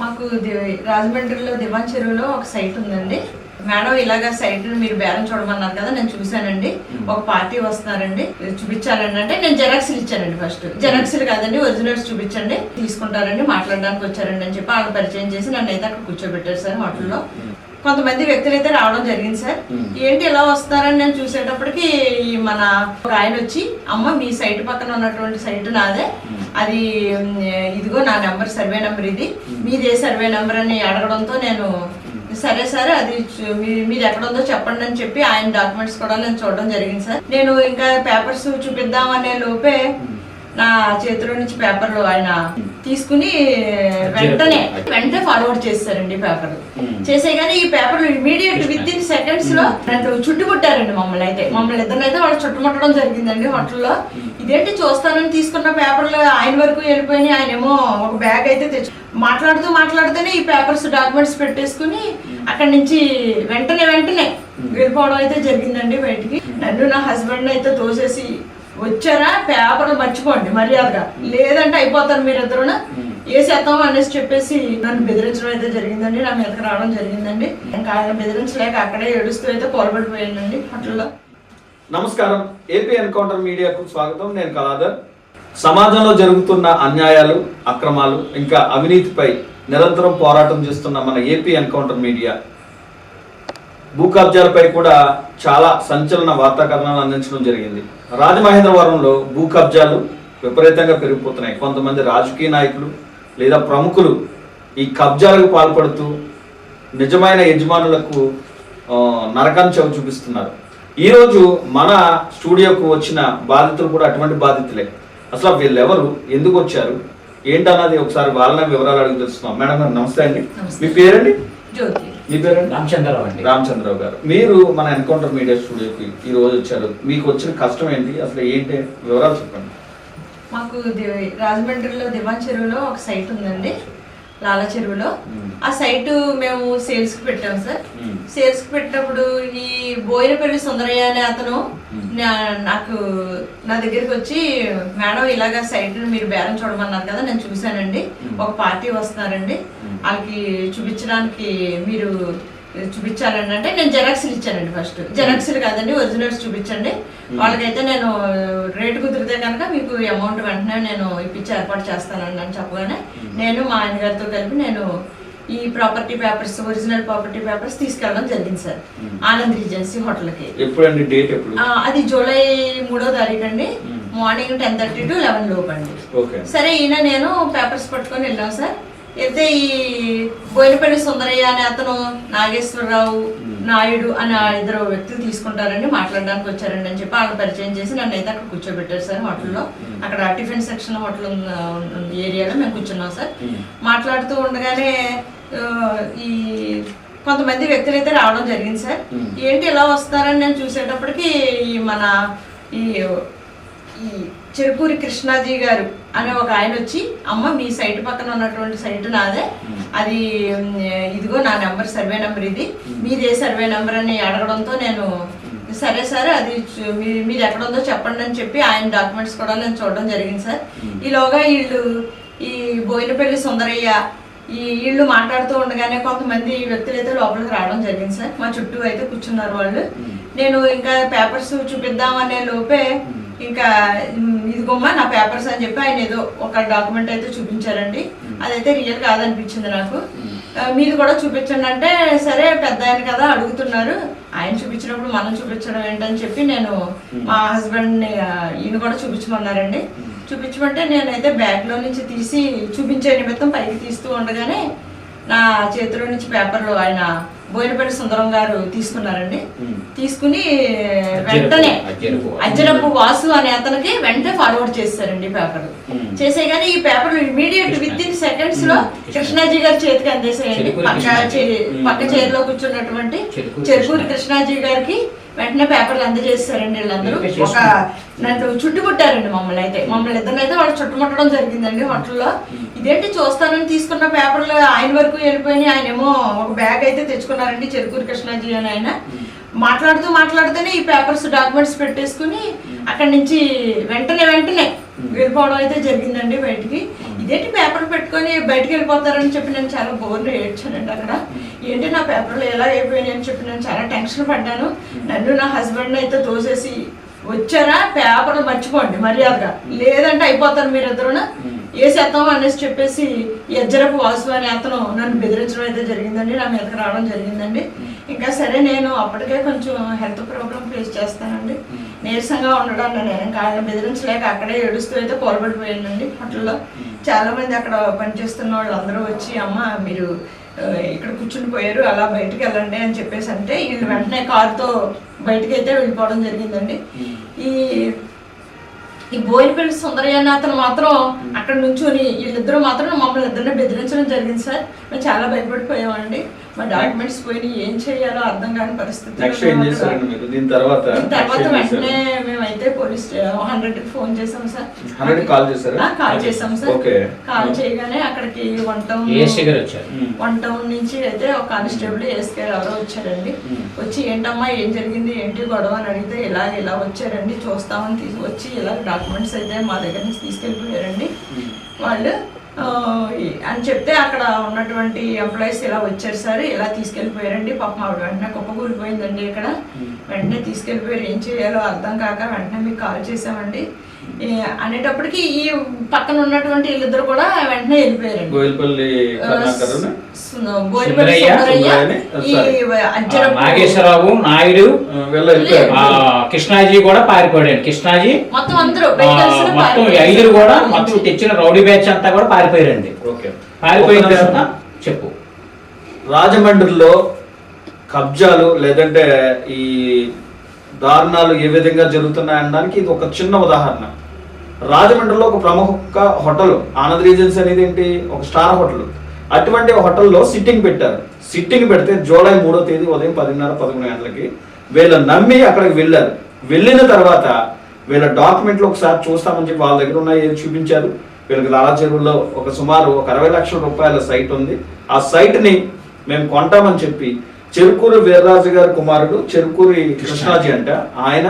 మాకు ది- రాజమండ్రిలో దివాన్ చెరువులో ఒక సైట్ ఉందండి. మేడం ఇలాగ సైట్ మీరు బేరం చూడమన్నారు కదా నేను చూశానండి. ఒక పార్టీ వస్తున్నారండి. చూపించాలండి అంటే నేను జెరాక్స్లు ఇచ్చానండి ఫస్ట్. జెరాక్స్లు కాదండి ఒరిజినల్స్ చూపించండి. తీసుకుంటారండి మాట్లాడడానికి వచ్చారండి అని చెప్పి వాళ్ళు పరిచయం చేసి నన్ను అయితే అక్కడ కూర్చోబెట్టారు సార్ హోటల్లో. కొంతమంది వ్యక్తులు అయితే రావడం జరిగింది సార్. ఏంటి ఎలా వస్తారని నేను చూసేటప్పటికి మన ఒక ఆయన వచ్చి అమ్మ మీ సైట్ పక్కన ఉన్నటువంటి సైట్ నాదే. అది ఇదిగో నా నెంబర్ సర్వే నెంబర్ ఇది. మీదే సర్వే నెంబర్ అని అడగడంతో నేను సరే సరే అది చూ- మీ- మీది ఎక్కడ ఉందో చెప్పండి అని చెప్పి ఆయన డాక్యుమెంట్స్ కూడా నేను చూడడం జరిగింది సార్. నేను ఇంకా పేపర్స్ చూపిద్దామనే లోపే నా చేతిలో నుంచి పేపర్లు ఆయన తీసుకుని వెంటనే వెంటనే ఫార్వర్డ్ చేస్తారండి పేపర్ చేసే కానీ ఈ పేపర్లు ఇమీడియట్ విత్ ఇన్ సెకండ్స్లో చుట్టుముట్టారండి మమ్మల్ని అయితే. మమ్మల్ని ఇద్దరిని అయితే వాళ్ళు చుట్టుముట్టడం జరిగిందండి హోటల్లో. ఇదేంటి చూస్తానని తీసుకున్న పేపర్లు ఆయన వరకు వెళ్ళిపోయినాయి. ఆయన ఏమో ఒక బ్యాగ్ అయితే తెచ్చు మాట్లాడుతూ మాట్లాడుతూనే ఈ పేపర్స్ డాక్యుమెంట్స్ పెట్టేసుకుని అక్కడి నుంచి వెంటనే వెంటనే వెళ్ళిపోవడం అయితే జరిగిందండి బయటికి. నన్ను నా హస్బెండ్ అయితే తోసేసి వచ్చారా? పేపర్లు మర్చిపోండి మర్యాదగా. లేదంటే అయిపోతారు మీరిద్దరున. వేసేద్దాం అనేసి చెప్పేసి నన్ను బెదిరించడం అయితే జరిగిందండి. నా మీదకి రావడం జరిగిందండి. ఇంకా ఆయన బెదిరించలేక అక్కడే ఏడుస్తూ అయితే కోల్పడిపోయానండి హోటల్లో. నమస్కారం. ఏపీ ఎన్కౌంటర్ మీడియాకు స్వాగతం. నేను కళాధర్. సమాజంలో జరుగుతున్న అన్యాయాలు అక్రమాలు ఇంకా అవినీతిపై నిరంతరం పోరాటం చేస్తున్న మన ఏపీ ఎన్కౌంటర్ మీడియా. భూ కబ్జాలపై కూడా చాలా సంచలన వార్తా కథనాలు అందించడం జరిగింది. రాజమహేంద్రవరంలో భూ కబ్జాలు విపరీతంగా పెరిగిపోతున్నాయి. కొంతమంది రాజకీయ నాయకులు లేదా ప్రముఖులు ఈ కబ్జాలకు పాల్పడుతూ నిజమైన యజమానులకు నరకం చవి చూపిస్తున్నారు. ఈరోజు మన స్టూడియోకు వచ్చిన బాధితులు కూడా అటువంటి బాధితులే. అసలు వీళ్ళెవరు? ఎందుకు వచ్చారు? ఏంటన్నది ఒకసారి వాళ్ళని వివరాలు అడిగి తెలుస్తున్నాం మేడం గారు నమస్తే అండి. మీ పేరండి? జ్యోతి. మీ పేరండి? రామచంద్రరావు అండి. రామచంద్రరావు గారు. మీరు మన ఎన్కౌంటర్ మీడియా స్టూడియోకి ఈ రోజు వచ్చారు. మీకు వచ్చిన కష్టం ఏంటి? అసలు ఏంటి? వివరాలు చెప్పండి. మాకు రాజమండ్రిలో దివాన్ చెరువులో ఒక సైట్ ఉందండి. లాలా చెరువులో. ఆ సైట్ మేము సేల్స్కి పెట్టాం సార్. సేల్స్కి పెట్టినప్పుడు ఈ బోయినపల్లి సుందరయ్య అనే అతను నాకు నా దగ్గరికి వచ్చి మేడం ఇలాగ సైట్ మీరు బేరం చూడమన్నారు కదా నేను చూశానండి. ఒక పార్టీ వస్తున్నారండి. వాళ్ళకి చూపించడానికి మీరు చూపించాలండి అంటే నేను జెరాక్స్లు ఇచ్చానండి ఫస్ట్. జెరాక్స్లు కాదండి ఒరిజినల్స్ చూపించండి. వాళ్ళకైతే నేను రేటు కుదిరితే కనుక మీకు అమౌంట్ వెంటనే నేను ఇప్పించి ఏర్పాటు చేస్తానండి అని చెప్పగానే నేను మా ఆయన గారితో కలిపి నేను ఈ property papers original property papers తీసుకెళ్ళడం జరిగింది సార్. ఆనంద్ రీజెన్సీ హోటల్కి. ఎప్పుడండి డేట్ ఎప్పుడు? అది జూలై మూడో తారీఖు అండి. Morning ten thirty to eleven లోపు అండి. సరే ఈయన నేను పేపర్స్ పట్టుకొని వెళ్ళాం సార్. అయితే ఈ బోయినపల్లి సుందరయ్య అనే అతను నాగేశ్వరరావు నాయుడు అనే ఆ ఇద్దరు వ్యక్తులు తీసుకుంటారండి మాట్లాడడానికి వచ్చారండి అని చెప్పి వాళ్ళని పరిచయం చేసి నన్ను అయితే అక్కడ కూర్చోబెట్టారు సార్ హోటల్లో. అక్కడ టిఫిన్ సెక్షన్ హోటల్ ఏరియాలో మేము కూర్చున్నాం సార్. మాట్లాడుతూ ఉండగానే ఈ కొంతమంది వ్యక్తులు అయితే రావడం జరిగింది సార్. ఏంటి ఎలా వస్తారని నేను చూసేటప్పటికి ఈ మన ఈ చెరుకూరి కృష్ణాజీ గారు అనే ఒక ఆయన వచ్చి అమ్మ మీ సైట్ పక్కన ఉన్నటువంటి సైట్ నాదే. అది ఇదిగో నా నెంబర్ సర్వే నెంబర్ ఇది. మీదే సర్వే నెంబర్ అని అడగడంతో నేను సరే సరే అది చూ- మీ- మీది ఎక్కడ ఉందో చెప్పండి అని చెప్పి ఆయన డాక్యుమెంట్స్ కూడా నేను చూడడం జరిగింది సార్. ఈలోగా వీళ్ళు ఈ బోయినపల్లి సుందరయ్య ఈ వీళ్ళు మాట్లాడుతూ ఉండగానే కొంతమంది వ్యక్తులు అయితే లోపలికి రావడం జరిగింది సార్. మా చుట్టూ అయితే కూర్చున్నారు వాళ్ళు. నేను ఇంకా పేపర్స్ చూపిద్దామనే లోపే ఇంకా ఇదిగోమ్మా నా పేపర్స్ అని చెప్పి ఆయన ఏదో ఒక డాక్యుమెంట్ అయితే చూపించారండి. అదైతే రియల్ కాదనిపించింది నాకు. మీది కూడా చూపించండి అంటే సరే పెద్ద ఆయన కదా అడుగుతున్నారు. ఆయన చూపించినప్పుడు మనం చూపించడం ఏంటని చెప్పి నేను మా. హస్బెండ్ని ఈయన కూడా చూపించమన్నారండి. చూపించమంటే నేనైతే బ్యాగ్లో నుంచి తీసి చూపించే నిమిత్తం పైకి తీస్తూ ఉండగానే నా చేతిలో నుంచి పేపర్లు ఆయన బోయినపల్లి సుందరం గారు తీసుకున్నారండి. తీసుకుని వెంటనే అజ్జరపు. అజ్జరపు వాసు అనే అతనికి వెంటనే ఫార్వర్డ్ చేస్తారండి పేపర్ చేసే కానీ ఈ పేపర్ ఇమీడియట్ విత్ ఇన్ సెకండ్స్లో కృష్ణాజీ గారి చేతికి అందేసేయండి. పక్క పక్క చైర్లో కూర్చున్నటువంటి చెరుకూరి. కృష్ణాజీ గారికి వెంటనే పేపర్లు అందజేస్తారండి వీళ్ళందరూ. ఒక నన్ను చుట్టుముట్టారండి మమ్మల్ని అయితే. మమ్మల్ని ఇద్దరిని అయితే వాళ్ళు చుట్టుముట్టడం జరిగిందండి హోటల్లో. ఇదేంటి చూస్తానని తీసుకున్న పేపర్లు ఆయన వరకు వెళ్ళిపోయినాయి. ఆయన ఏమో ఒక బ్యాగ్ అయితే తెచ్చుకున్నారండి చెరుకూరి కృష్ణాజీ అని ఆయన. మాట్లాడుతూ మాట్లాడుతూనే ఈ పేపర్స్ డాక్యుమెంట్స్ పెట్టేసుకుని అక్కడి నుంచి వెంటనే వెంటనే వెళ్ళిపోవడం అయితే జరిగిందండి బయటికి. ఇదేంటి పేపర్ పెట్టుకొని బయటికి వెళ్ళిపోతారని చెప్పి నేను చాలా బోర్లు ఏడ్చానండి అక్కడ. ఏంటి నా పేపర్లు ఎలా అయిపోయినాయి అని చెప్పి నేను చాలా టెన్షన్ పడ్డాను. నన్ను నా హస్బెండ్ అయితే తోసేసి వచ్చారా? పేపర్లు మర్చిపోండి మర్యాదగా. లేదంటే అయిపోతారు మీరిద్దరున వేసేస్తాం అనేసి చెప్పేసి ఎజ్జరపు వాసు అనే అతను నన్ను బెదిరించడం అయితే జరిగిందండి. నా మీదకి రావడం జరిగిందండి. ఇంకా సరే నేను అప్పటికే కొంచెం హెల్త్ ప్రాబ్లం ఫేస్ చేస్తానండి. నీరసంగా ఉండడం నేను ఇంకా ఆయన బెదిరించలేక అక్కడే ఏడుస్తూ అయితే కోలబడిపోయానండి హోటల్లో. చాలా మంది అక్కడ పనిచేస్తున్న వాళ్ళు అందరూ వచ్చి అమ్మ మీరు ఇక్కడ కూర్చుని పోయారు అలా బయటికి వెళ్ళండి అని చెప్పేసి అంటే వీళ్ళు వెంటనే కారుతో బయటికి అయితే వెళ్ళిపోవడం జరిగిందండి. ఈ ఈ బోయినపల్లి సుందరయ్య అతను మాత్రం అక్కడ నుంచుని వీళ్ళిద్దరూ మాత్రం మమ్మల్ని ఇద్దరిని బెదిరించడం జరిగింది సార్. మేము చాలా భయపడిపోయామండి. మా డాక్యుమెంట్స్ పోయి ఏం చేయాలో అర్థం కాని పరిస్థితి తర్వాత? వెంటనే మేమైతే పోలీస్ హండ్రెడ్కి ఫోన్ చేసాం సార్. 100 కి కాల్ చేశారా? ఆ, కాల్ చేసాం సార్. ఓకే. కాల్ చేయగానే అక్కడికి వన్ టౌన్. వన్ టౌన్ నుంచి అయితే ఒక కానిస్టేబుల్ ఎస్కే ఎవరో వచ్చారండి. వచ్చి ఏంటమ్మా ఏం జరిగింది? ఏంటి గొడవ? అని అడిగితే ఇలా ఇలా వచ్చారండి చూస్తామని తీసి వచ్చి ఇలా డాక్యుమెంట్స్ అయితే మా దగ్గర నుంచి తీసుకెళ్ళిపోయారండి. వాళ్ళు అని చెప్తే అక్కడ ఉన్నటువంటి ఎంప్లాయీస్ ఇలా వచ్చారు సార్ ఇలా తీసుకెళ్ళిపోయారండి. పాపం ఆవిడ వెంటనే కుప్పకూలిపోయిందండి ఇక్కడ. వెంటనే తీసుకెళ్ళిపోయారు. ఏం చేయాలో అర్థం కాక వెంటనే మీకు కాల్ చేసామండి అనేటప్పటికి ఈ పక్కన ఉన్నటువంటి వీళ్ళిద్దరు కూడా వెంటనే గోయిల్పల్లి నాగేశ్వరరావు నాయుడు వెళ్ళిపోయారు. ఆ, కృష్ణాజీ కూడా పారిపోయాడు కృష్ణాజీ మొత్తం అందరూ మొత్తం ఐదుగురు కూడా మొత్తం తెచ్చిన రౌడీ బ్యాచ్ అంతా కూడా పారిపోయారండి. ఓకే. పారిపోయిన. తర్వాత చెప్పు. రాజమండ్రిలో కబ్జాలు లేదంటే ఈ దారుణాలు ఏ విధంగా జరుగుతున్నాయి అనడానికి ఇది ఒక చిన్న ఉదాహరణ. రాజమండ్రిలో ఒక ప్రముఖ హోటల్ ఆనంద్ రీజెన్స్ అనేది ఏంటి? ఒక స్టార్ హోటల్. అటువంటి హోటల్లో సిట్టింగ్ పెట్టారు. సిట్టింగ్ పెడితే జూలై మూడో తేదీ ఉదయం పదిన్నర పదకొండు గంటలకి వీళ్ళు నమ్మి అక్కడికి వెళ్ళారు. వెళ్ళిన తర్వాత వీళ్ళ డాక్యుమెంట్లు ఒకసారి చూస్తామని చెప్పి వాళ్ళ దగ్గర ఉన్నాయి ఏది చూపించారు. వీళ్ళకి లాలా చెరువులో ఒక సుమారు ఒక అరవై లక్షల రూపాయల సైట్ ఉంది. ఆ సైట్ని మేము కొంటామని చెప్పి చెరుకూరు వీర్రాజు గారి కుమారుడు చెరుకూరి కృష్ణాజీ అంట ఆయన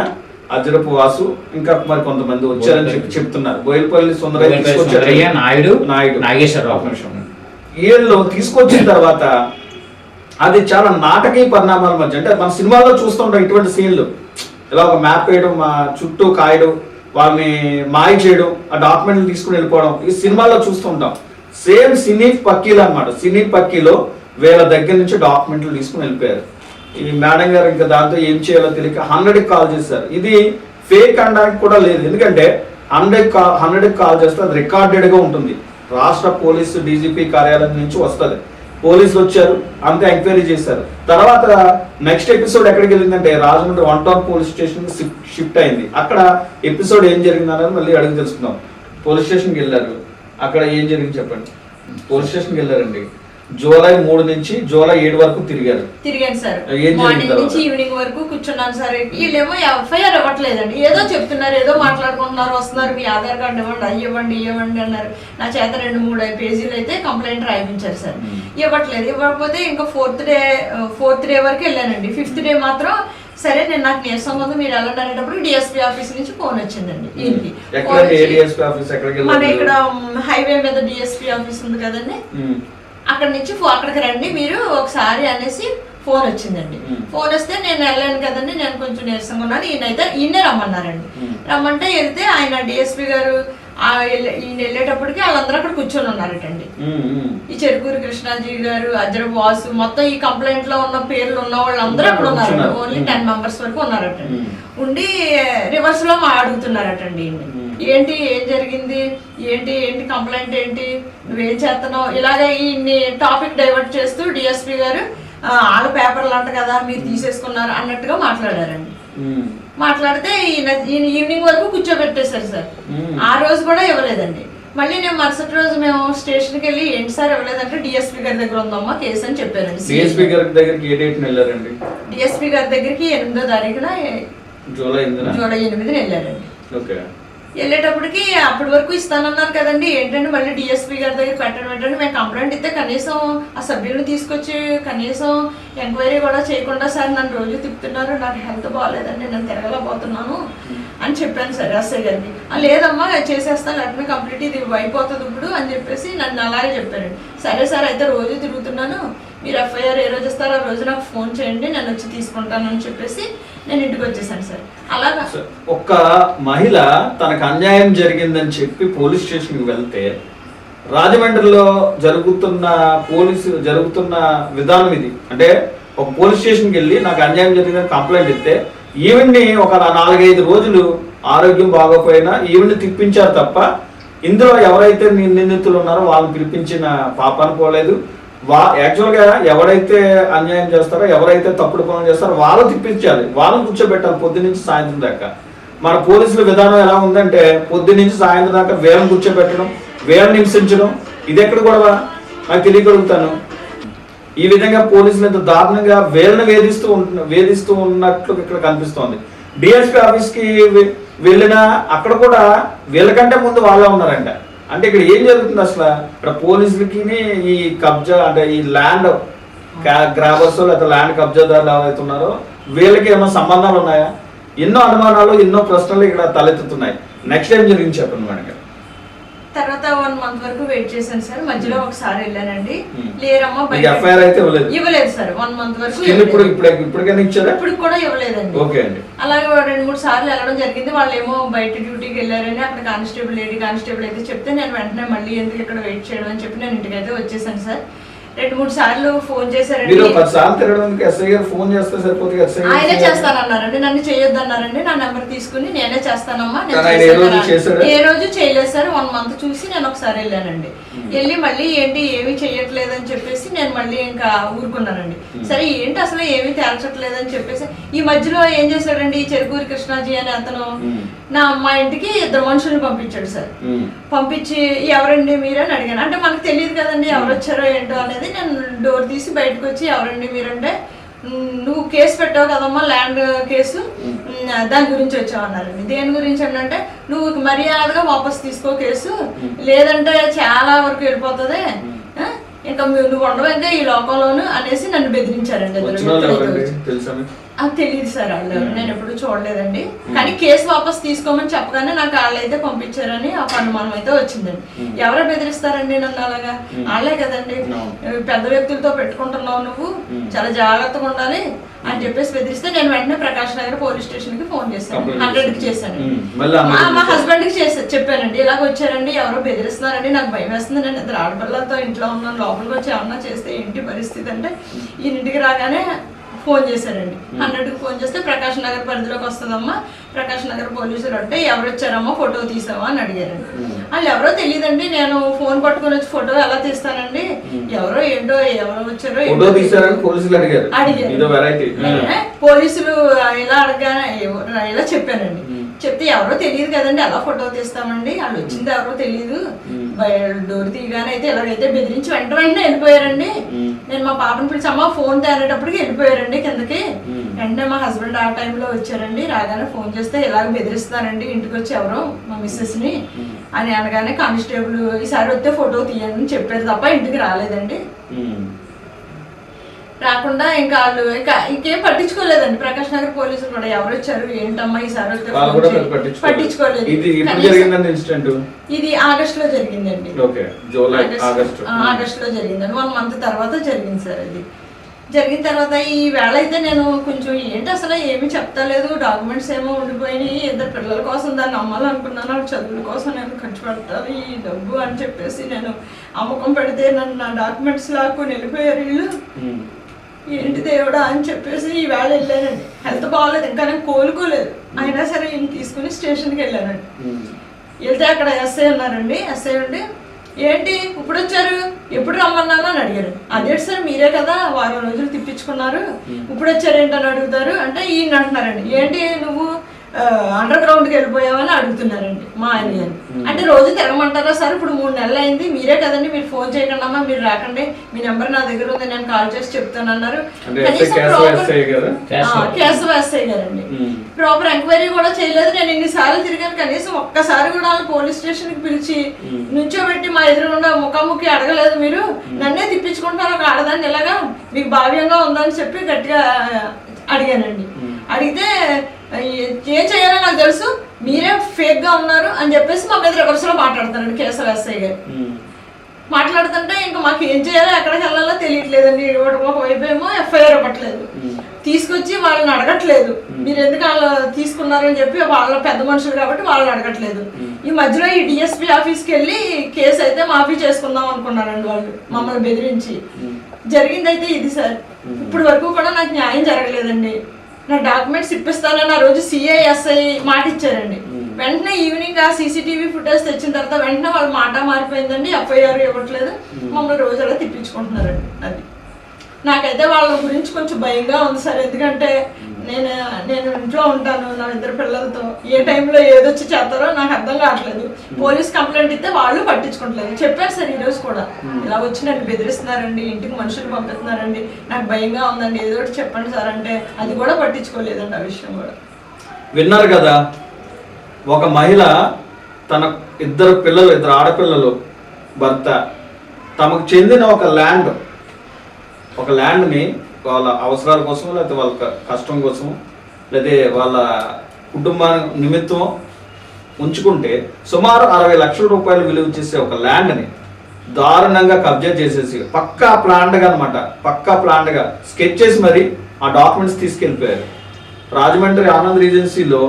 అజరపు వాసు ఇంకా మరి కొంతమంది వచ్చారని చెప్పి చెప్తున్నారు. బోయిలపల్లి సుందరయ్య తీసుకొచ్చారు. నాయుడు నాయుడు. నాగేశ్వరరావు. వీళ్ళు తీసుకొచ్చిన తర్వాత అది చాలా నాటకీయ పరిణామాల మధ్య అంటే మన సినిమాలో చూస్తుంటాం ఇటువంటి సీన్లు. ఇలా ఒక మ్యాప్ వేయడం మా చుట్టూ కాయడం వాళ్ళని మాయ చేయడం ఆ డాక్యుమెంట్లు తీసుకుని వెళ్ళిపోవడం ఈ సినిమాలో చూస్తుంటాం. సేమ్ సినీ పక్కీలు అన్నమాట. సినీ పక్కీలో వీళ్ళ దగ్గర నుంచి డాక్యుమెంట్లు తీసుకుని వెళ్ళిపోయారు. ఈ మేడం గారు ఇంకా దాంతో ఏం చేయాలో తెలియక హండ్రెడ్కి కాల్ చేశారు. ఇది ఫేక్ అనడానికి కూడా లేదు. ఎందుకంటే హండ్రెడ్ కాల్ హండ్రెడ్కి కాల్ చేస్తే అది రికార్డెడ్గా ఉంటుంది. రాష్ట్ర పోలీసు డీజీపీ కార్యాలయం నుంచి వస్తుంది. పోలీసులు వచ్చారు అంతే ఎంక్వైరీ చేశారు. తర్వాత నెక్స్ట్ ఎపిసోడ్ ఎక్కడికి వెళ్ళిందంటే Rajahmundry one town police station shift అయింది. అక్కడ ఎపిసోడ్ ఏం జరిగిందనేది మళ్ళీ అడిగి తెలుసుకుందాం. పోలీస్ స్టేషన్కి వెళ్ళారు. అక్కడ ఏం జరిగింది చెప్పండి. పోలీస్ స్టేషన్కి వెళ్ళారండి. జూలై మూడు నుంచి జూలై ఏడు వరకు తిరిగారు. తిరిగాను సార్. ఏం మార్నింగ్? నుంచి ఈవినింగ్ వరకు కూర్చున్నాను సార్. వీళ్ళేమో ఎఫ్ఐఆర్ ఇవ్వట్లేదండి. ఏదో చెప్తున్నారు ఏదో మాట్లాడుకుంటున్నారు వస్తున్నారు. మీ ఆధార్ కార్డు ఇవ్వండి అవి ఇవ్వండి ఇవ్వండి అన్నారు. నా చేత రెండు మూడు పేజీలు అయితే కంప్లైంట్ రాయించారు సార్. ఇవ్వట్లేదు. ఇవ్వకపోతే ఇంకా ఫోర్త్ డే ఫోర్త్ డే వరకు వెళ్ళానండి. ఫిఫ్త్ డే మాత్రం సరే నేను నాకు నీరసంగా ఉంది మీరు వెళ్ళండి అనేటప్పుడు డిఎస్పీ ఆఫీస్ నుంచి ఫోన్ వచ్చిందండి. మన ఇక్కడ హైవే మీద డిఎస్పీ ఆఫీస్ ఉంది కదండి. అక్కడ నుంచి అక్కడికి రండి మీరు ఒకసారి అనేసి ఫోన్ వచ్చిందండి. ఫోన్ వస్తే నేను వెళ్ళాను కదండి నేను కొంచెం నీరసంగా ఉన్నాను ఈయనైతే ఈయనే రమ్మన్నారండి మ్మ్. రమ్మంటే వెళ్తే ఆయన డిఎస్పీ గారు ఈయన వెళ్ళేటప్పటికి వాళ్ళందరూ అక్కడ కూర్చొని ఉన్నారటండి. ఈ చెరుకూరు కృష్ణాజీ గారు అజరబ్ వాసు మొత్తం ఈ కంప్లైంట్లో ఉన్న పేర్లు ఉన్న వాళ్ళందరూ అక్కడ కూర్చున్నారు. ఓన్లీ. టెన్ మెంబర్స్ వరకు ఉన్నారటండి. ఉండి రివర్స్లో మా అడుగుతున్నారటండి ఈయన్ని. ఏంటి ఏం జరిగింది ఏంటి ఏంటి కంప్లైంట్ ఏంటి నువ్వేం చేస్తున్నావు? ఇలాగే ఈ టాపిక్ డైవర్ట్ చేస్తూ డిఎస్పీ గారు "ఆ, వాళ్ళ పేపర్లు అంట కదా మీరు తీసేసుకున్నారు అన్నట్టుగా మాట్లాడారండి. మాట్లాడితే ఈయన ఈయన ఈవినింగ్ వరకు కూర్చోబెట్టేశారు సార్. ఆ రోజు కూడా ఇవ్వలేదండి. మళ్ళీ నేను మరుసటి రోజు మేము స్టేషన్కి వెళ్ళి ఏంటి సార్ ఇవ్వలేదంటే డిఎస్పీ గారి దగ్గర ఉందమ్మా కేసు అని చెప్పారండి డిఎస్పీ గారి. దగ్గరికి ఏ డేట్ వెళ్ళారండి? డిఎస్పీ గారి దగ్గరికి ఎనిమిదో తారీఖున జూలై జూలై ఎనిమిదిన వెళ్ళారండి. ఓకే. వెళ్ళేటప్పటికి అప్పటి వరకు ఇస్తానన్నారు కదండి. ఏంటంటే మళ్ళీ డిఎస్పీ గారి దగ్గర పెట్టడం ఏంటంటే మేము కంప్లైంట్ ఇస్తే కనీసం ఆ సభ్యులను తీసుకొచ్చి కనీసం ఎంక్వైరీ కూడా చేయకుండా సార్ నన్ను రోజు తిప్పుతున్నారు నాకు హెల్త్ బాగాలేదండి నేను తిరగలేకపోతున్నాను అని చెప్పాను సార్ ఎస్ఐ గారికి. లేదమ్మా చేసేస్తాను లెట్ మీ కంప్లీట్ ఇది అయిపోతుంది ఇప్పుడు అని చెప్పేసి నన్ను అలాగే చెప్పారండి సరే సార్ అయితే రోజు తిరుగుతున్నాను. మీరు ఎఫ్ఐఆర్ ఏ రోజు ఇస్తారో ఆ రోజు నాకు ఫోన్ చేయండి నేను వచ్చి తీసుకుంటాను అని చెప్పేసి నేను ఇంటికి వచ్చేసాను సార్. అలాగా? ఒక్క మహిళ తనకు అన్యాయం జరిగిందని చెప్పి పోలీస్ స్టేషన్కి వెళ్తే రాజమండ్రిలో జరుగుతున్న పోలీసు జరుగుతున్న విధానం ఇది. అంటే ఒక పోలీస్ స్టేషన్కి వెళ్ళి నాకు అన్యాయం జరిగిందని కంప్లైంట్ ఇస్తే ఈవిడ్ని ఒక నాలుగైదు రోజులు ఆరోగ్యం బాగోపోయినా ఈవిడ్ని తిప్పించారు తప్ప ఇందులో ఎవరైతే నిందితులు ఉన్నారో వాళ్ళని పిలిపించిన పాప పోలేదు. వా యాక్చువల్గా ఎవరైతే అన్యాయం చేస్తారో ఎవరైతే తప్పుడు పనులు చేస్తారో వాళ్ళు తిప్పించాలి. వాళ్ళని కూర్చోబెట్టాలి పొద్దు నుంచి సాయంత్రం దాకా. మన పోలీసుల విధానం ఎలా ఉందంటే పొద్దు నుంచి సాయంత్రం దాకా వేలం కూర్చోబెట్టడం వేలం హింసించడం ఇది ఎక్కడ గొడవ? నాకు తెలియగలుగుతాను. ఈ విధంగా పోలీసులు ఇంత దారుణంగా వేలను వేధిస్తూ ఉంటున్న వేధిస్తూ ఉన్నట్లు ఇక్కడ కనిపిస్తోంది. డిఎస్పీ ఆఫీస్కి వెళ్ళినా అక్కడ కూడా వీళ్ళకంటే ముందు వాళ్ళే ఉన్నారంట. అంటే ఇక్కడ ఏం జరుగుతుంది అసలు? ఇక్కడ పోలీసులకి ఈ కబ్జా అంటే ఈ ల్యాండ్ గ్రాబర్స్ లేకపోతే ల్యాండ్ కబ్జాదారులు ఎవరైతే ఉన్నారో వీళ్ళకి ఏమైనా సంబంధాలు ఉన్నాయా? ఎన్నో అనుమానాలు ఎన్నో ప్రశ్నలు ఇక్కడ తలెత్తుతున్నాయి. నెక్స్ట్ టైం జరిగింది చెప్పండి మేడం తర్వాత వన్ మంత్ వరకు వెయిట్ చేశాను సార్. మధ్యలో ఒకసారి వెళ్ళానండి. Hmm. లేరమ్మా ఎఫ్ఐఆర్ అయితే ఇవ్వలేదు? ఇవ్వలేదు సార్. వన్ మంత్ వరకు ఇప్పుడు. ఇప్పుడు ఇచ్చారా? ఇప్పుడు కూడా ఇవ్వలేదండి. ఓకే అండి. అలాగే రెండు మూడు సార్లు వెళ్ళడం జరిగింది. వాళ్ళు ఏమో బయట డ్యూటీకి వెళ్ళారని అక్కడ కానిస్టేబుల్ లేడీ కానిస్టేబుల్ అయితే చెప్తే నేను వెంటనే మళ్ళీ ఎందుకు ఇక్కడ వెయిట్ చేయడం అని చెప్పి నేను ఇంటికైతే వచ్చేసాను సార్. రెండు మూడు సార్లు ఫోన్ మీరు చేశారండి పది సార్లు తిరగడానికి ఎస్ఐ గారు ఫోన్ చేస్తే సరిపోతుంది ఎస్ఐ గారు ఆయనే చేస్తానన్నారండి నన్ను నా నెంబర్ తీసుకుని నేనే చేస్తానమ్మా నేను కానీ ఆయన ఏ రోజు చేస్తాను. చేశాడా? ఏ రోజు చేయలేదు సార్ వన్ మంత్ చూసి నేను ఒకసారి వెళ్ళానండి. వెళ్ళి మళ్ళీ ఏంటి ఏమీ చెయ్యట్లేదు అని చెప్పేసి నేను మళ్ళీ ఇంకా ఊరుకున్నానండి. సరే ఏంటి అసలు ఏమీ తేల్చట్లేదు అని చెప్పేసి ఈ మధ్యలో ఏం చేశాడండి ఈ చెరుకూరి కృష్ణాజీ అని అతను. నా మా ఇంటికి ఇద్దరు మనుషుల్ని పంపించాడు సార్. పంపించి ఎవరండి మీరు? అని అడిగాను. అంటే మనకు తెలియదు కదండి ఎవరు వచ్చారో ఏంటో అనేది. నేను డోర్ తీసి బయటకు వచ్చి ఎవరండి మీరంటే? "ఉమ్, నువ్వు కేసు పెట్టావు కదమ్మా ల్యాండ్ కేసు. దాని గురించి వచ్చావు అన్నారండి దేని గురించి అంటే నువ్వు మర్యాదగా వాపస్ తీసుకో కేసు. లేదంటే చాలా వరకు వెళ్ళిపోతుంది? ఇంకా మీరు- నువ్వు ఉండవు ఇంకా ఈ లోకంలోను అనేసి నన్ను బెదిరించారండి? అది తెలియదు సార్ వాళ్ళు. నేను ఎప్పుడు చూడలేదండి. కానీ కేసు వాపస్ తీసుకోమని చెప్పగానే నాకు వాళ్ళైతే పంపించారని ఆ అనుమానం అయితే వచ్చిందండి. ఎవరు బెదిరిస్తారండి నన్ను అలాగా? వాళ్ళే కదండి. పెద్ద వ్యక్తులతో పెట్టుకుంటున్నావు నువ్వు. చాలా జాగ్రత్తగా ఉండాలి. అని చెప్పేసి బెదిరిస్తే నేను వెంటనే ప్రకాష్ నగర్ పోలీస్ స్టేషన్కి ఫోన్ చేశాను. హండ్రెడ్కి. చేశాను. మా 100 మా చేశారు. హస్బెండ్కి చేసా చెప్పానండి. ఇలాగ వచ్చారండి? ఎవరో బెదిరిస్తున్నారండి? నాకు భయం వేస్తుంది. నేను ఇద్దరు ఆడపిల్లలతో ఇంట్లో ఉన్నాను. లోపలికి వచ్చి ఏమన్నా చేస్తే ఏంటి పరిస్థితి? అంటే ఇంటికి రాగానే ఫోన్ చేశారండి. హండ్రెడ్కి ఫోన్ చేస్తే ప్రకాష్ నగర్ పరిధిలోకి వస్తుందమ్మా. ప్రకాష్ నగర్ పోలీసులు అంటే ఎవరు వచ్చారమ్మా ఫోటో తీసావా? అని అడిగారండి. వాళ్ళు ఎవరో తెలియదండి నేను ఫోన్ పట్టుకొని వచ్చి ఫోటో ఎలా తీస్తానండి? ఎవరో ఏంటో ఎవరో వచ్చారో అడిగారు. పోలీసులు ఇలా అడగా ఇలా చెప్పానండి. చెప్తే ఎవరో తెలియదు కదండి అలా ఫోటో తీస్తామండి? వాళ్ళు వచ్చింది ఎవరో తెలియదు. డోర్ తీయగానే అయితే ఇలాగైతే బెదిరించి వెంట వెంటనే వెళ్ళిపోయారండి. నేను మా పాపను పిలిచి అమ్మ ఫోన్ తేరేటప్పటికి వెళ్ళిపోయారండి కిందకి. వెంటనే మా హస్బెండ్ ఆ టైంలో వచ్చారండి. రాగానే ఫోన్ చేస్తే ఇలాగ బెదిరిస్తారండి ఇంటికి వచ్చి ఎవరో మా మిస్సెస్ని అని అనగానే కానిస్టేబుల్ ఈసారి వస్తే ఫోటో తీయండి చెప్పారు తప్ప ఇంటికి రాలేదండి. రాకుండా ఇంకా వాళ్ళు ఇంకా ఇంకేం పట్టించుకోలేదండి. ప్రకాష్ నగర్ పోలీసులు కూడా ఎవరు వచ్చారు ఏంటమ్మా కూడా చేయి. పట్టించుకోలేదు. ఇది ఆగస్ట్లో జరిగిందండి ఆగస్ట్- లో జరిగిందండి. వన్ మంత్ తర్వాత జరిగింది సార్ అది. జరిగిన తర్వాత ఈ వేళ అయితే నేను కొంచెం ఏంటి అసలు ఏమి చెప్తలేదు. డాక్యుమెంట్స్ ఏమో ఉండిపోయినాయి. ఇద్దరు పిల్లల కోసం దాన్ని అమ్మాలనుకున్నాను వాళ్ళ చదువుల కోసం నేను ఖర్చు పెడతాను. ఈ డబ్బు అని చెప్పేసి నేను అమ్మకం పెడితే నన్ను నా డాక్యుమెంట్స్ లాక్కుని వెళ్ళిపోయారు వీళ్ళు. ఏంటి దేవుడా అని చెప్పేసి ఈ వేళ వెళ్ళానండి. హెల్త్ బాగాలేదు ఇంకా నేను కోలుకోలేదు. అయినా సరే ఈయన తీసుకుని స్టేషన్కి వెళ్ళానండి. వెళ్తే అక్కడ ఎస్ఐ ఉన్నారండి. ఎస్ఐ ఉండి ఏంటి ఇప్పుడు వచ్చారు? ఎప్పుడు రమ్మన్నాను? అని అడిగారు. అదే సార్ మీరే కదా వారం రోజులు తిప్పించుకున్నారు. ఇప్పుడు వచ్చారు ఏంటని అడుగుతారు. అంటే ఈయన అంటున్నారండి. ఏంటి నువ్వు అండర్ గ్రౌండ్కి వెళ్ళిపోయామని అడుగుతున్నారండి మా ఆయన గారు. అంటే రోజు తిరగమంటారా సార్? ఇప్పుడు మూడు నెలలు అయింది మీరే కదండి మీరు ఫోన్ చేయకుండా అమ్మా మీరు రాకండి. మీ నెంబర్ నా దగ్గర ఉంది నేను కాల్ చేసి చెప్తాను అన్నారు అంటే ఎస్ఐ కేశవ గారండి. ప్రాపర్ ఎంక్వైరీ కూడా చేయలేదు. నేను ఇన్నిసార్లు తిరిగాను. కనీసం ఒక్కసారి కూడా వాళ్ళు పోలీస్ స్టేషన్కి పిలిచి నుంచోబెట్టి మా ఎదురుగుండా ముఖాముఖి అడగలేదు మీరు. నన్నే తిప్పించుకుంటున్నారు ఒక ఆడదాన్ని ఇలాగా మీకు భావ్యంగా ఉందని చెప్పి గట్టిగా అడిగానండి. అడిగితే "ఏ- చేయాలో నాకు తెలుసు. మీరే ఫేక్గా ఉన్నారు అని చెప్పేసి మా మీద రివర్స్లో మాట్లాడతారండి కేశవ ఎస్ఐ గారు. మాట్లాడుతుంటే ఇంకా మాకు ఏం చేయాలో ఎక్కడికి వెళ్ళాలో తెలియట్లేదండి. ఒకటి ఒకవైపు ఏమో ఎఫ్ఐఆర్ ఇవ్వట్లేదు. తీసుకొచ్చి వాళ్ళని అడగట్లేదు. మీరు ఎందుకు వాళ్ళు తీసుకున్నారని చెప్పి వాళ్ళ పెద్ద మనుషులు కాబట్టి వాళ్ళని అడగట్లేదు. ఈ మధ్యలో ఈ డిఎస్పీ ఆఫీస్కి వెళ్ళి కేసు అయితే మాఫీ చేసుకుందాం అనుకున్నారండి వాళ్ళు మమ్మల్ని బెదిరించి. జరిగింది అయితే ఇది సార్. ఇప్పుడు వరకు కూడా నాకు న్యాయం జరగలేదండి. నా డాక్యుమెంట్స్ ఇప్పిస్తానని ఆ రోజు సిఐఎస్ఐ మాట ఇచ్చారండి వెంటనే ఈవినింగ్ ఆ సీసీటీవీ ఫుటేజ్ తెచ్చిన తర్వాత వెంటనే వాళ్ళ మాట మారిపోయిందండి. ఎఫ్ఐఆర్ ఇవ్వట్లేదు. మమ్మల్ని రోజు అలా తిప్పించుకుంటున్నారండి. అది. నాకైతే వాళ్ళ గురించి కొంచెం భయంగా ఉంది సార్. ఎందుకంటే నేను నేను ఇంట్లో ఉంటాను నా ఇద్దరు పిల్లలతో. ఏ టైంలో ఏదొచ్చి చేస్తారో నాకు అర్థం కావట్లేదు. పోలీస్ కంప్లైంట్ ఇస్తే వాళ్ళు పట్టించుకోవట్లేదు చెప్పారు సార్ ఈ రోజు కూడా. ఇలా వచ్చి నన్ను బెదిరిస్తున్నారండి ఇంటికి మనుషులు పంపిస్తున్నారండి. నాకు భయంగా ఉందండి. ఏదో ఒకటి చెప్పండి సార్ అంటే అది కూడా పట్టించుకోలేదండి ఆ విషయం కూడా. విన్నారు కదా ఒక మహిళ తన ఇద్దరు పిల్లలు ఇద్దరు ఆడపిల్లలు భర్త తమకు చెందిన ఒక ల్యాండ్ ఒక ల్యాండ్ని వాళ్ళ అవసరాల కోసం లేకపోతే వాళ్ళ కష్టం కోసం లేదా వాళ్ళ కుటుంబ నిమిత్తం ఉంచుకుంటే సుమారు అరవై లక్షల రూపాయలు విలువ చేసే ఒక ల్యాండ్ని దారుణంగా కబ్జా చేసేసి పక్కా ప్లాండ్గా అనమాట పక్కా ప్లాండ్గా స్కెచ్ చేసి మరి ఆ డాక్యుమెంట్స్ తీసుకెళ్ళిపోయారు. రాజమండ్రి ఆనంద్ రీజెన్సీలో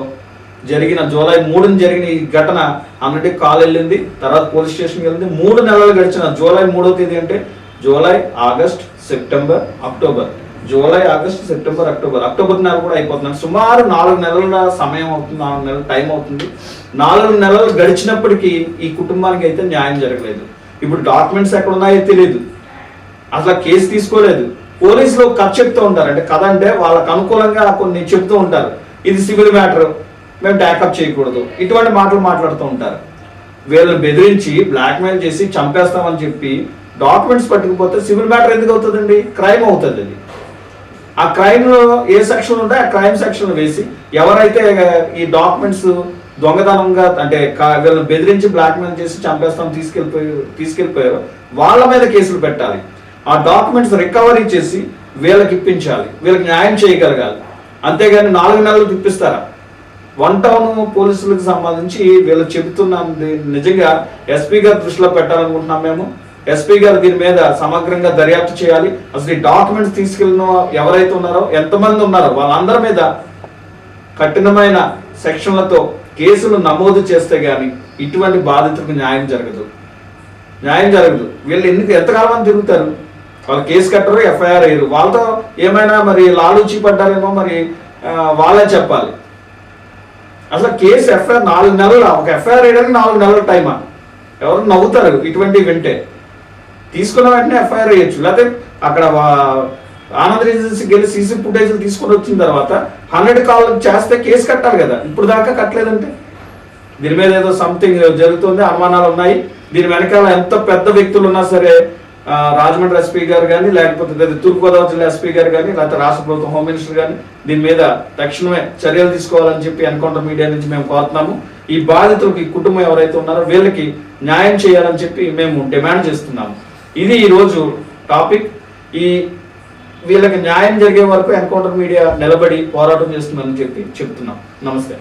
జరిగిన జూలై మూడున జరిగిన ఈ ఘటన అన్నటి కాల్ వెళ్ళింది తర్వాత పోలీస్ స్టేషన్కి వెళ్ళింది. మూడు నెలలు గడిచిన జూలై మూడో తేదీ అంటే July August September October. July August September October. October నెల కూడా అయిపోతుంది సుమారు నాలుగు నెలల సమయం అవుతుంది నాలుగు నెలల టైం అవుతుంది. నాలుగు నెలలు గడిచినప్పటికీ ఈ కుటుంబానికి అయితే న్యాయం జరగలేదు. ఇప్పుడు డాక్యుమెంట్స్ ఎక్కడ ఉన్నాయో తెలియదు అసలు కేసు తీసుకోలేదు. పోలీసులు కథ చెప్తూ ఉంటారు. అంటే కథ అంటే వాళ్ళకు అనుకూలంగా కొన్ని చెప్తూ ఉంటారు. ఇది సివిల్ మ్యాటర్. మేము ట్యాకప్ చేయకూడదు. ఇటువంటి మాటలు మాట్లాడుతూ ఉంటారు. వీళ్ళని బెదిరించి బ్లాక్మెయిల్ చేసి చంపేస్తామని చెప్పి డాక్యుమెంట్స్ పట్టుకుపోతే సివిల్ మ్యాటర్ ఎందుకు అవుతుందండి? క్రైమ్ అవుతుంది అది. ఆ క్రైమ్లో ఏ సెక్షన్ ఉంటే ఆ క్రైమ్ సెక్షన్ వేసి ఎవరైతే ఈ డాక్యుమెంట్స్ దొంగతనంగా అంటే వీళ్ళని బెదిరించి బ్లాక్మెయిల్ చేసి చంపేస్తాం తీసుకెళ్ళిపోయి తీసుకెళ్ళిపోయారు వాళ్ళ మీద కేసులు పెట్టాలి. ఆ డాక్యుమెంట్స్ రికవరీ చేసి వీళ్ళకి ఇప్పించాలి. వీళ్ళకి న్యాయం చేయగలగాలి. అంతేగాని నాలుగు నెలలు తిప్పిస్తారా? వన్ టౌన్ పోలీసులకు సంబంధించి వీళ్ళు చెబుతున్నది నిజంగా ఎస్పీ గారు దృష్టిలో పెట్టాలనుకుంటున్నాం మేము. ఎస్పీ గారు దీని మీద సమగ్రంగా దర్యాప్తు చేయాలి. అసలు ఈ డాక్యుమెంట్స్ తీసుకెళ్ళిన ఎవరైతే ఉన్నారో ఎంతమంది ఉన్నారో వాళ్ళందరి మీద కఠినమైన సెక్షన్లతో కేసులు నమోదు చేస్తే గాని ఇటువంటి బాధితులకు న్యాయం జరగదు. న్యాయం జరగదు. వీళ్ళు ఎందుకు ఎంతకాలం తిరుగుతారు? వాళ్ళు కేసు కట్టరు ఎఫ్ఐఆర్ అయ్యారు. వాళ్ళతో ఏమైనా మరి లాలూచి పడ్డారేమో మరి వాళ్ళే చెప్పాలి. అసలు కేసు ఎఫ్ఐఆర్ నాలుగు నెలలు? ఒక ఎఫ్ఐఆర్ వేయడానికి నాలుగు నెలల టైమా? ఎవరు నవ్వుతారు ఇటువంటివి వింటే. తీసుకున్న వెంటనే ఎఫ్ఐఆర్ వేయచ్చు. లేకపోతే అక్కడ వా- ఆనంద్ రెసిడెన్సీకి వెళ్ళి సీసీ ఫుటేజ్ తీసుకొని వచ్చిన తర్వాత హండ్రెడ్ కాల్ చేస్తే కేసు కట్టాలి కదా. ఇప్పుడు దాకా కట్టలేదంటే? దీని మీద ఏదో సంథింగ్ జరుగుతుంది అనుమానాలు ఉన్నాయి. దీని వెనకాల ఎంత పెద్ద వ్యక్తులు ఉన్నా సరే రాజమండ్రి ఎస్పీ గారు కానీ లేకపోతే తూర్పుగోదావరి జిల్లా ఎస్పీ గారు కానీ లేకపోతే రాష్ట్ర ప్రభుత్వం హోమ్ మినిస్టర్ కానీ దీని మీద తక్షణమే చర్యలు తీసుకోవాలని చెప్పి ఎన్కౌంటర్ మీడియా నుంచి మేము కోరుతున్నాము. ఈ బాధితులకు ఈ కుటుంబం ఎవరైతే ఉన్నారో వీళ్ళకి న్యాయం చేయాలని చెప్పి మేము డిమాండ్ చేస్తున్నాము. ఇది ఈరోజు టాపిక్. ఈ వీళ్ళకి న్యాయం జరిగే వరకు ఎన్కౌంటర్ మీడియా నిలబడి పోరాటం చేస్తుందని చెప్పి చెప్తున్నాం. నమస్తే.